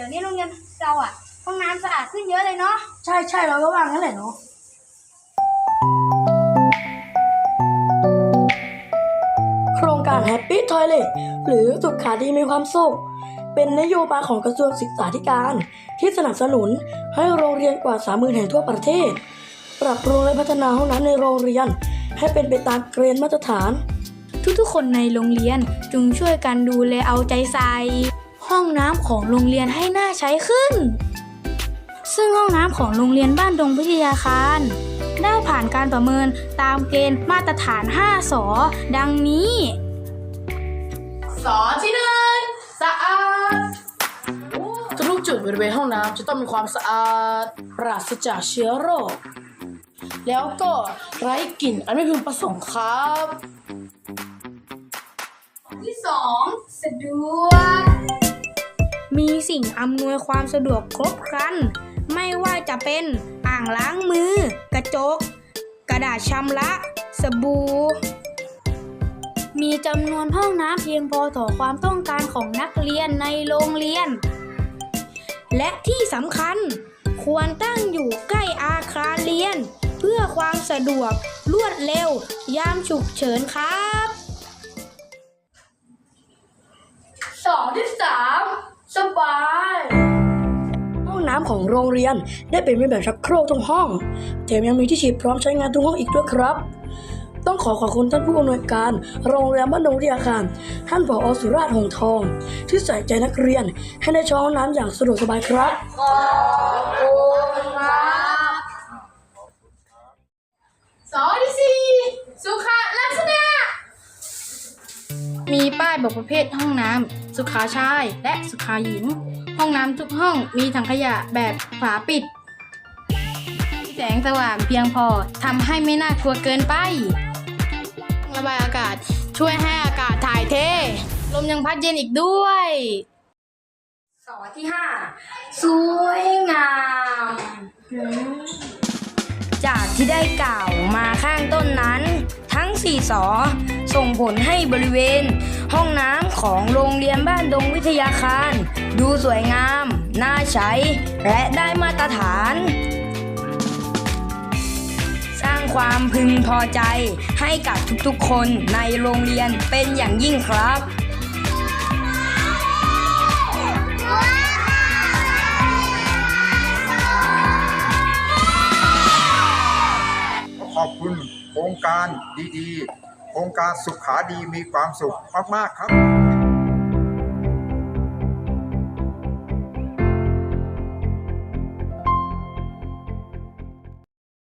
ดี๋ยวนี้โรงเรียนเราอะห้องน้ำสะอาดขึ้นเยอะเลยเนาะใช่ใช่เราก็ว่างั้นแหละเนาะโครงการ Happy Toilet หรือสุขาดีมีความสุข เป็นนโยบายของกระทรวงศึกษาธิการ ที่สนับสนุนให้โรงเรียนกว่า 30,000แห่งทั่วประเทศ ปรับปรุงและพัฒนาห้องน้ำในโรงเรียน ให้เป็นไปตามเกณฑ์มาตรฐาน ทุกๆ คนในโรงเรียนจึงช่วยกันดูแลเอาใจใส่ ห้องน้ำของโรงเรียนให้น่าใช้ขึ้น ซึ่งห้องน้ำของโรงเรียนบ้านดงพิทยาคารได้ผ่านการประเมินตามเกณฑ์มาตรฐาน 5 สอ ดังนี้ สอที่หนึ่งสะอาดทุกจุดบริเวณห้องน้ำจะต้องมีความสะอาด ปราศจากเชื้อโรค แล้วก็ไร้กลิ่นอันไม่พึงประสงค์ครับ ที่2สะดวก มีสิ่งอำนวยความสะดวกครบครัน ไม่ว่าจะเป็นอ่างล้างมือ กระจก กระดาษชำระ สบู่ มีจำนวนห้องน้ำเพียงพอต่อความต้องการของนักเรียนในโรงเรียน และที่สำคัญ ควรตั้งอยู่ใกล้อาคารเรียน เพื่อความสะดวกรวดเร็ว ยามฉุกเฉินครับ สองที่สาม ของโรงเรียน ได้เป็นแบบชักโครกทุกห้องแถมยังมีที่ฉีดพร้อมใช้งานทุกห้องอีกด้วยครับ ต้องขอขอบคุณท่านผู้อำนวยการโรงเรียนบ้านดงวิทยาคารท่านผอสุราชหงส์ทอง ที่ใส่ใจนักเรียนให้ได้ช้องน้ำอย่างสะดวกสบายครับสอที่สี่สุขลักษณะ มีป้ายบอกประเภทห้องน้ำ สุขาชาย และสุขาหญิง ห้องน้ำทุกห้องมีถังขยะแบบฝาปิด แสงสว่างเพียงพอทำให้ไม่น่ากลัวเกินไประบายอากาศช่วยให้อากาศถ่ายเท ลมยังพัดเย็นอีกด้วยสอที่5สวยงาม จากที่ได้กล่าวมาข้างต้นนั้น ทั้ง4สอส่งผลให้บริเวณ ห้องน้ำของโร นบ้านดงวิทยาคาร ดูสวยงาม น่าใช้ และได้มาตรฐาน สร้างความพึงพอใจให้กับทุกๆคนในโรงเรียนเป็นอย่างยิ่งครับขอขอบคุณโครงการดีๆ โครงการสุขาดีมีความสุขมาก ๆ ครับ